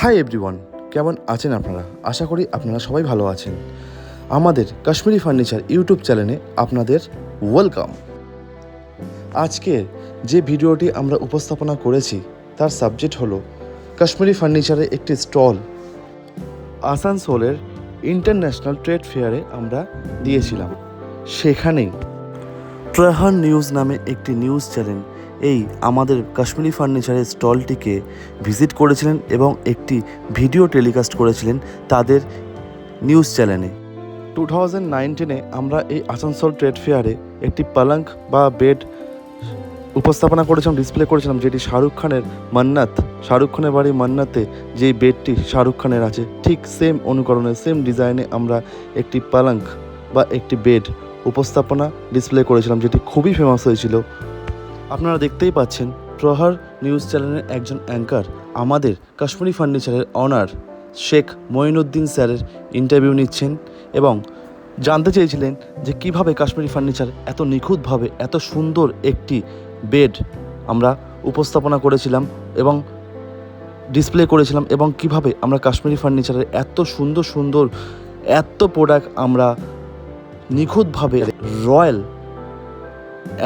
Hi everyone কেমন আছেন আপনারা? আশা করি আপনারা সবাই ভালো আছেন। আমাদের কাশ্মীরি ফার্নিচার ইউটিউব চ্যানেলে আপনাদের ওয়েলকাম। আজকে যে ভিডিওটি আমরা উপস্থাপনা করেছি, তার সাবজেক্ট হলো কাশ্মীরি ফার্নিচারের একটি স্টল। আসানসোলের ইন্টারন্যাশনাল ট্রেড ফেয়ারে আমরা দিয়েছিলাম। সেখানেই প্রহার নিউজ নামে একটি নিউজ চ্যানেল এই আমাদের কাশ্মীরি ফার্নিচারের স্টলটিকে ভিজিট করেছিলেন এবং একটি ভিডিও টেলিকাস্ট করেছিলেন তাদের নিউজ চ্যানেলে। টু থাউজেন্ড নাইনটিনে আমরা এই আসানসোল ট্রেড ফেয়ারে একটি পালঙ্ক বা বেড উপস্থাপনা করেছিলাম, ডিসপ্লে করেছিলাম, যেটি শাহরুখ খানের মান্নাত, শাহরুখ খানের বাড়ি মান্নাতে যে বেডটি শাহরুখ খানের আছে, ঠিক সেম অনুকরণে সেম ডিজাইনে আমরা একটি পালঙ্ক বা একটি বেড উপস্থাপনা ডিসপ্লে করেছিলাম, যেটি খুবই ফেমাস হয়েছিল। আপনারা দেখতেই পাচ্ছেন প্রহার নিউজ চ্যানেলের একজন অ্যাঙ্কার, আমাদের কাশ্মীরি ফার্নিচারের অনার, শেখ মঈনুদ্দিন স্যারের ইন্টারভিউ নিচ্ছেন এবং জানতে চেয়েছিলেন যে কীভাবে কাশ্মীরি ফার্নিচার এত নিখুঁতভাবে, এত সুন্দর একটি বেড আমরা উপস্থাপনা করেছিলাম এবং ডিসপ্লে করেছিলাম এবং কীভাবে আমরা কাশ্মীরি ফার্নিচারের এত সুন্দর সুন্দর, এত প্রোডাক্ট আমরা নিখুঁতভাবে রয়্যাল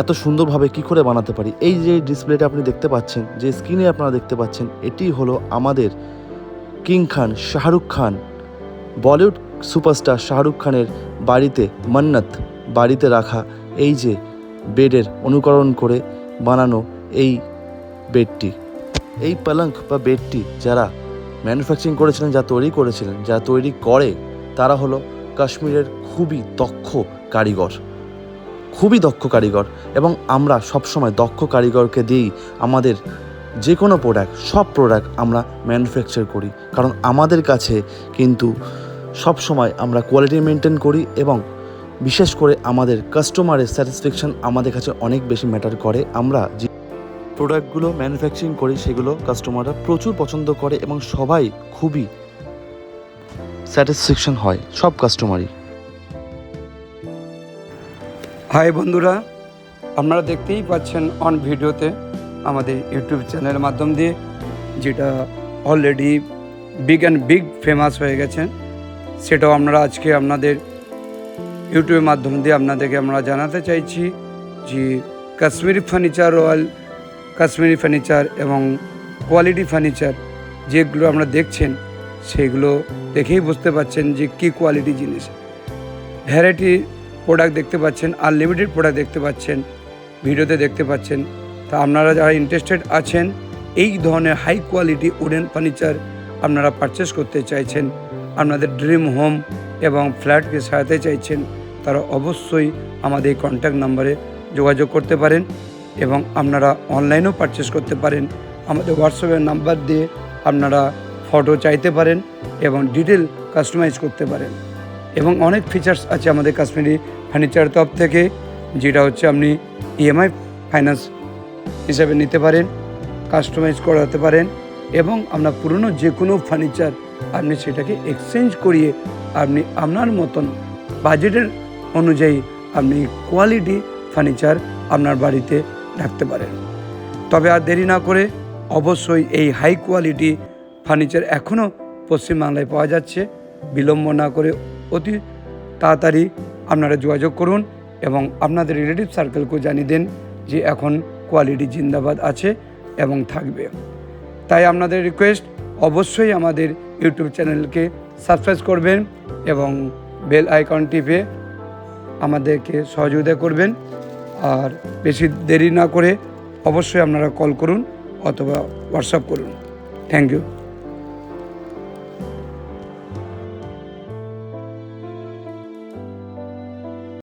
এত সুন্দরভাবে কি করে বানাতে পারি? এই যে ডিসপ্লেটা আপনি দেখতে পাচ্ছেন, যে স্ক্রিনে আপনারা দেখতে পাচ্ছেন, এটি হলো আমাদের কিং খান শাহরুখ খান বলিউড সুপারস্টার শাহরুখ খানের বাড়িতে মান্নাত, বাড়িতে রাখা এই যে বেডের অনুকরণ করে বানানো এই বেডটি। এই পালঙ্ক বা বেডটি যারা ম্যানুফ্যাকচারিং করেছিলেন, যা তৈরি করেছিলেন, যা তৈরি করে, তারা হলো কাশ্মীরের খুবই দক্ষ কারিগর। খুবই দক্ষ কারিগর এবং আমরা সবসময় দক্ষ কারিগরকে দিয়েই আমাদের যে কোনো প্রোডাক্ট সব প্রোডাক্ট আমরা ম্যানুফ্যাকচার করি। কারণ আমাদের কাছে কিন্তু সব সময় আমরা কোয়ালিটি মেনটেন করি এবং বিশেষ করে আমাদের কাস্টমারের স্যাটিসফ্যাকশান আমাদের কাছে অনেক বেশি ম্যাটার করে। আমরা যে প্রোডাক্টগুলো ম্যানুফ্যাকচারিং করি, সেগুলো কাস্টমাররা প্রচুর পছন্দ করে এবং সবাই খুবই স্যাটিসফ্যাকশন হয়, সব কাস্টমারই হাই বন্ধুরা, আপনারা দেখতেই পাচ্ছেন অন ভিডিওতে আমাদের ইউটিউব চ্যানেলের মাধ্যম দিয়ে, যেটা already big and big famous হয়ে গেছে। সেটাও আমরা আজকে আপনাদের ইউটিউবের মাধ্যম দিয়ে আপনাদেরকে আমরা জানাতে চাইছি যে Kashmiri furniture royal Kashmiri furniture এবং কোয়ালিটি ফার্নিচার যেগুলো আমরা দেখছেন, সেগুলো দেখেই বুঝতে পাচ্ছেন যে কী কোয়ালিটি জিনিস। ভ্যারাইটি প্রোডাক্ট দেখতে পাচ্ছেন আনলিমিটেড প্রোডাক্ট দেখতে পাচ্ছেন, ভিডিওতে দেখতে পাচ্ছেন। তা আপনারা যারা ইন্টারেস্টেড আছেন, এই ধরনের হাই কোয়ালিটি উডেন ফার্নিচার আপনারা পারচেস করতে চাইছেন, আপনাদের ড্রিম হোম এবং ফ্ল্যাটকে সাজাতে চাইছেন, তারা অবশ্যই আমাদের এই কন্ট্যাক্ট নাম্বারে যোগাযোগ করতে পারেন এবং আপনারা অনলাইনেও পারচেস করতে পারেন। আমাদের হোয়াটসঅ্যাপের নাম্বার দিয়ে আপনারা ফটো চাইতে পারেন এবং ডিটেল কাস্টমাইজ করতে পারেন। এবং অনেক ফিচার্স আছে আমাদের কাশ্মীরি ফার্নিচার তরফ থেকে, যেটা হচ্ছে আপনি ইএমআই ফাইন্যান্স হিসাবে নিতে পারেন কাস্টমাইজ করাতে পারেন এবং আপনার পুরনো যে কোনো ফার্নিচার আপনি সেটাকে এক্সচেঞ্জ করিয়ে আপনি আপনার মতন বাজেটের অনুযায়ী আপনি কোয়ালিটি ফার্নিচার আপনার বাড়িতে রাখতে পারেন। তবে আর দেরি না করে অবশ্যই এই হাই কোয়ালিটি ফার্নিচার এখনও পশ্চিমবাংলায় পাওয়া যাচ্ছে। বিলম্ব না করে অতি তাড়াতাড়ি আপনারা যোগাযোগ করুন এবং আপনাদের রিলেটিভ সার্কেলকেও জানিয়ে দেন যে এখন কোয়ালিটি জিন্দাবাদ আছে এবং থাকবে। তাই আপনাদের রিকোয়েস্ট অবশ্যই আমাদের ইউটিউব চ্যানেলকে সাবস্ক্রাইব করবেন এবং বেল আইকন টিপে আমাদেরকে সহযোগিতা করবেন। আর বেশি দেরি না করে অবশ্যই আপনারা কল করুন অথবা হোয়াটসঅ্যাপ করুন। Thank you